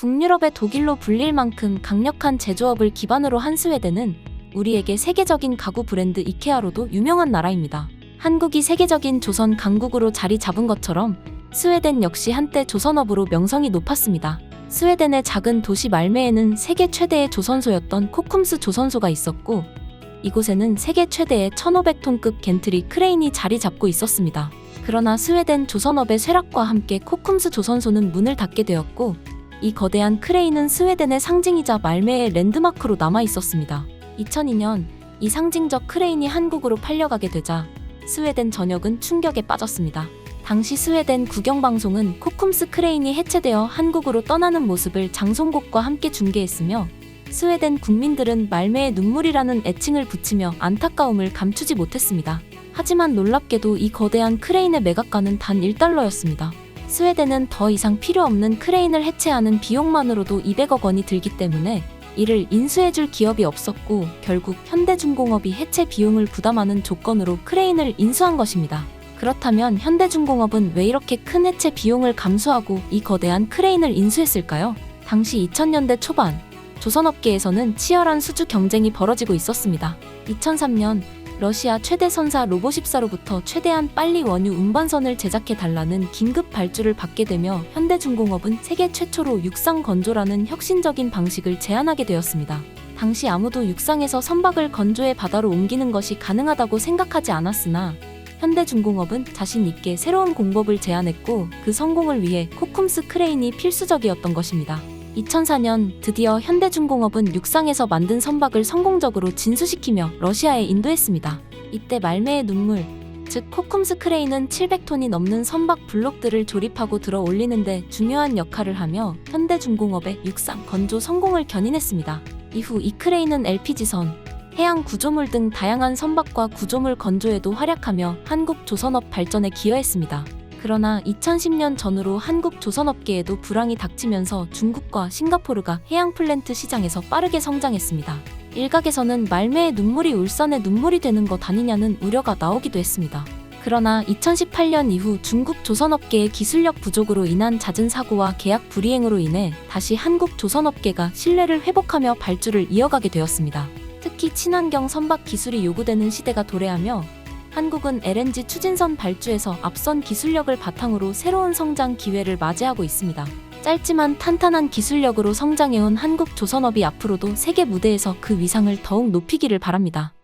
북유럽의 독일로 불릴 만큼 강력한 제조업을 기반으로 한 스웨덴은 우리에게 세계적인 가구 브랜드 이케아로도 유명한 나라입니다. 한국이 세계적인 조선 강국으로 자리 잡은 것처럼 스웨덴 역시 한때 조선업으로 명성이 높았습니다. 스웨덴의 작은 도시 말메에는 세계 최대의 조선소였던 코쿰스 조선소가 있었고 이곳에는 세계 최대의 1500톤급 겐트리 크레인이 자리 잡고 있었습니다. 그러나 스웨덴 조선업의 쇠락과 함께 코쿰스 조선소는 문을 닫게 되었고 이 거대한 크레인은 스웨덴의 상징이자 말메의 랜드마크로 남아 있었습니다. 2002년 이 상징적 크레인이 한국으로 팔려가게 되자 스웨덴 전역은 충격에 빠졌습니다. 당시 스웨덴 국영방송은 코쿰스 크레인이 해체되어 한국으로 떠나는 모습을 장송곡과 함께 중계했으며 스웨덴 국민들은 말매의 눈물이라는 애칭을 붙이며 안타까움을 감추지 못했습니다. 하지만 놀랍게도 이 거대한 크레인의 매각가는 단 1달러였습니다. 스웨덴은 더 이상 필요 없는 크레인을 해체하는 비용만으로도 200억 원이 들기 때문에 이를 인수해줄 기업이 없었고 결국 현대중공업이 해체 비용을 부담하는 조건으로 크레인을 인수한 것입니다. 그렇다면 현대중공업은 왜 이렇게 큰 해체 비용을 감수하고 이 거대한 크레인을 인수했을까요? 당시 2000년대 초반 조선업계에서는 치열한 수주 경쟁이 벌어지고 있었습니다. 2003년 러시아 최대 선사 로보십사로부터 최대한 빨리 원유 운반선을 제작해 달라는 긴급 발주를 받게 되며 현대중공업은 세계 최초로 육상 건조라는 혁신적인 방식을 제안하게 되었습니다. 당시 아무도 육상에서 선박을 건조해 바다로 옮기는 것이 가능하다고 생각하지 않았으나 현대중공업은 자신 있게 새로운 공법을 제안했고 그 성공을 위해 코쿰스 크레인이 필수적이었던 것입니다. 2004년 드디어 현대중공업은 육상에서 만든 선박을 성공적으로 진수시키며 러시아에 인도했습니다. 이때 말매의 눈물, 즉 코쿰스 크레인은 700톤이 넘는 선박 블록들을 조립하고 들어 올리는데 중요한 역할을 하며 현대중공업의 육상 건조 성공을 견인했습니다. 이후 이 크레인은 LPG선, 해양 구조물 등 다양한 선박과 구조물 건조에도 활약하며 한국 조선업 발전에 기여했습니다. 그러나 2010년 전후로 한국 조선업계에도 불황이 닥치면서 중국과 싱가포르가 해양 플랜트 시장에서 빠르게 성장했습니다. 일각에서는 말매의 눈물이 울산의 눈물이 되는 것 아니냐는 우려가 나오기도 했습니다. 그러나 2018년 이후 중국 조선업계의 기술력 부족으로 인한 잦은 사고와 계약 불이행으로 인해 다시 한국 조선업계가 신뢰를 회복하며 발주를 이어가게 되었습니다. 특히 친환경 선박 기술이 요구되는 시대가 도래하며 한국은 LNG 추진선 발주에서 앞선 기술력을 바탕으로 새로운 성장 기회를 맞이하고 있습니다. 짧지만 탄탄한 기술력으로 성장해온 한국 조선업이 앞으로도 세계 무대에서 그 위상을 더욱 높이기를 바랍니다.